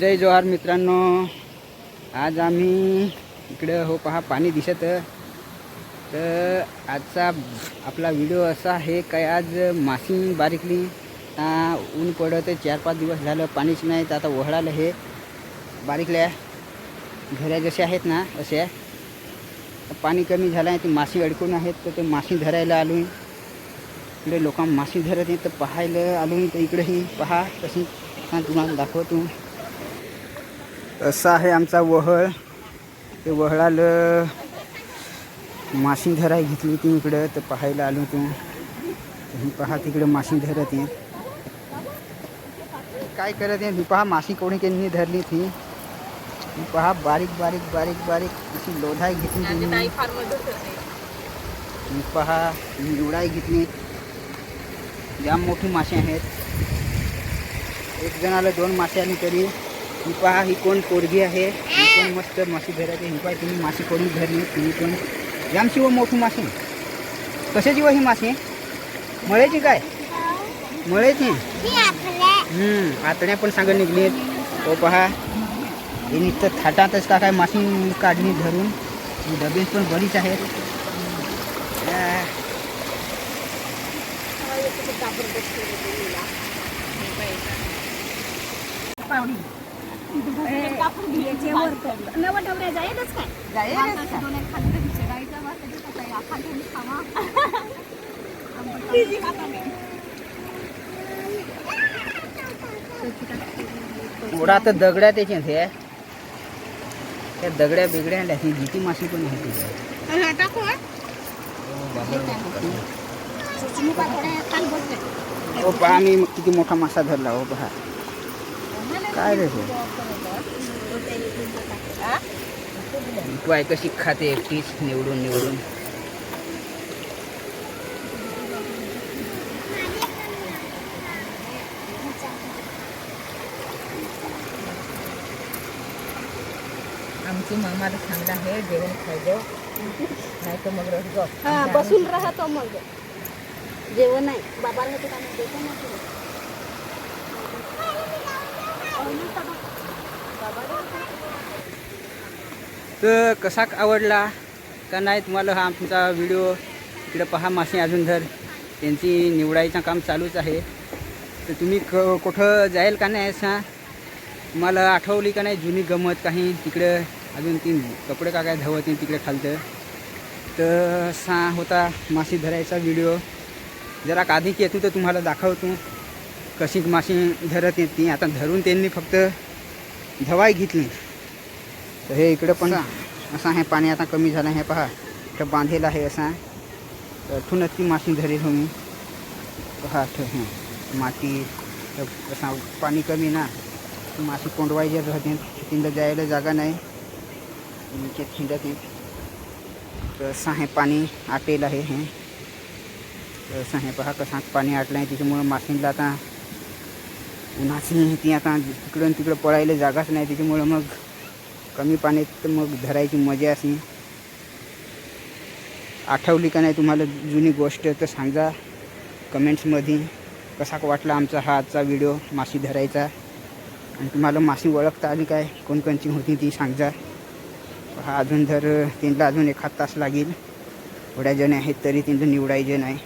जय जोहार मित्रांनो. आज आम्ही इकडं हो पहा पाणी दिसत. तर आजचा आपला व्हिडिओ असा आहे काय आज माशी बारीकली. ऊन पडत चार पाच दिवस झालं पाणीच नाही तर आता ओहळालं हे बारीकल्या घऱ्या जशा आहेत ना अशा. पाणी कमी झालं आहे ती मासे अडकून आहेत तर ते मासे धरायला आलो इकडे लोक मासे धरत आहेत तर पाहायला आलो तर इकडेही पहा तशी. तुम्हाला दाखवतो. असा आहे आमचा वहळ. ते वहळाला माशी धराय घेतली होती इकडं तर पाहायला आलो तू ही पहा तिकडे माशी धरत आहे काय करत आहे पहा माशी कोणी त्यांनी धरली ती पहा बारीक बारीक बारीक बारीक अशी लोधाय घेतली त्यांनी ही पहा निवडाय घेतली. जाम मोठी मासे आहेत. एक जणाला दोन मासे आली तरी ही पहा ही कोण पोरगी आहे? ही कोण मस्त माशी धरायची ही पहा तुम्ही मासे कोणी धरली? तुम्ही पण जामची व मोठी माशी. कशाची व ही मासे मळ्याची काय? मळ्याची. हम्म, आतड्या पण सांगत निघली तो हो पहा. हे नुसतं थाटातच का काय माशी काढणी धरून? डबे पण बरीच आहेत. आ, थोडा तर दगड्या त्याच्यात हे त्या दगड्या बिगड्या आणल्या ही जिती माशी पण आहे तिथे. हो पहा मी किती मोठा मासा धरला हो पहा काय रे हे? तू आहे कशी खाते एकटीच निवडून निवडून आमची मामाला सांगलं आहे जेवण खायचं नाही तर मग रस गप. हा बसून राहतो मग जेवण नाही बाबाला. तर कसा आवडला का नाही तुम्हाला हा आमचा व्हिडिओ? इकडे पहा मासे अजून धर. त्यांची निवडायचं काम चालूच आहे. तर तुम्ही क कुठं जाईल का नाही असा? तुम्हाला आठवली का नाही जुनी गमत काही? तिकडं अजून ती कपडे का काय धावत नाही तिकडे खालतं तर असा होता मासे धरायचा व्हिडिओ. जरा अधिक येतो तर तुम्हाला दाखवतो. कशी माशी धरत येत ती आता धरून त्यांनी फक्त धवाई घेतली. तर हे इकडं पण असं. आहे पाणी आता कमी झालं आहे पहा. इथं बांधेल आहे असा. तर ती माशी धरेल हो मी पहा हं. माती असा पाणी कमी ना. माशी कोंडवायची राहते तिथं जायला जागा नाही. नीचे थिंडत तर असं आहे पाणी आटेल आहे हे. तर असं आहे पहा कसं पाणी आटलं आहे. त्याच्यामुळं माशीला आता उन्हाची ती आता तिकडून तिकडं पळायला जागाच नाही त्याच्यामुळं मग कमी पाण्यात तर मग धरायची मजा अशी. आठवली का नाही तुम्हाला जुनी गोष्ट तर सांगा कमेंट्समध्ये कसा वाटला आमचा हा आजचा व्हिडिओ माशी धरायचा? आणि तुम्हाला माशी ओळखता आली काय? कोणकोणची होती ती सांगा. हा अजून जर त्यांना अजून एखाद तास लागेल. एवढ्या जण आहेत तरी त्यांना निवडायचे नाही.